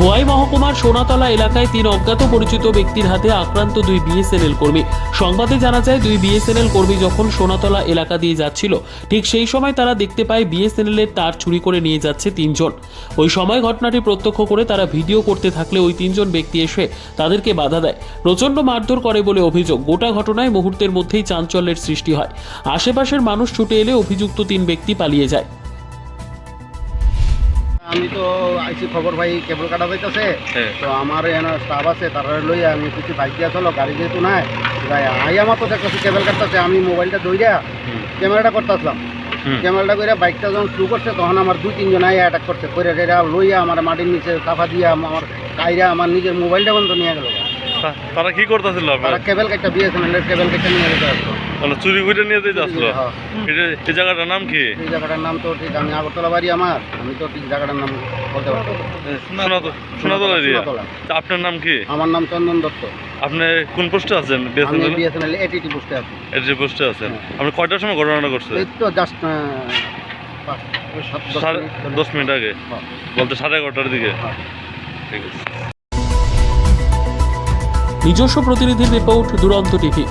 খোয়াই মহকুমার সোনাতলা এলাকায় তিন অজ্ঞাত পরিচিত ব্যক্তির হাতে আক্রান্ত দুই বিএসএনএল কর্মী। সংবাদে জানা যায়, দুই বিএসএনএল কর্মী যখন সোনাতলা এলাকা দিয়ে যাচ্ছিল, ঠিক সেই সময় তারা দেখতে পায় বিএসএনএল এর তার চুরি করে নিয়ে যাচ্ছে তিনজন। ওই সময় ঘটনাটি প্রত্যক্ষ করে তারা ভিডিও করতে থাকলে ওই তিনজন ব্যক্তি এসে তাদেরকে বাধা দেয়। প্রচণ্ড মারধর করে বলে অভিযোগ। গোটা ঘটনায় মুহূর্তের মধ্যেই চাঞ্চল্যের সৃষ্টি হয়। আশেপাশের মানুষ ছুটে এলে অভিযুক্ত তিন ব্যক্তি পালিয়ে যায়। আমি তো আইসি খবর ভাই কেবল কাটা যাইতেছে হ্যাঁ। তো আমার এখানে স্টাফ আছে তারা লই আমি কিছু বাইক দিয়া চলো গাড়ি যেহেতু নাই ভাই আই আমার তো দেখতেছি কেবল কাটতেছে আমি মোবাইলটা দইরা ক্যামেরাটা করতেছিলাম। ক্যামেরাটা করে বাইকটা যখন শুরু করছে তখন আমার দুই তিনজন আই অ্যাটাক করছে করে টেরা লইয়া আমার মাটির নিচে কাফা দিয়া আমার কাইরা আমার নিজের মোবাইলটা বন্ধ নিয়ে গেল। তারা কি করতেছিল তারা কেবল কাটটা বিএসএনএল কেবল কাটটা নিয়ে আসলো মানে চুরি করে নিয়ে যেতে আসলো? হ্যাঁ। এটা এই জায়গাটার নাম কি? এই জায়গাটার নাম তো ঠিক আমি আগরতলা বাড়ি আমার আমি তো ঠিক জায়গাটার নাম বলতে পারব। সোনাতলা এরিয়া। আপনার নাম কি? আমার নাম চন্দন দত্ত। আপনি কোন পোস্টে আছেন? বিএসএনএল বিএসএনএল এটিটি পোস্টে আছি। এর পোস্টে আছেন। আপনি কয়টার সময় ঘটনাটা করছে এই তো জাস্ট দশ মিনিট আগে? হ্যাঁ। বলতে সাড়ে এগারোটার দিকে? হ্যাঁ। ঠিক আছে। নিজস্ব প্রতিনিধির রিপোর্ট দুরন্ত টিভি।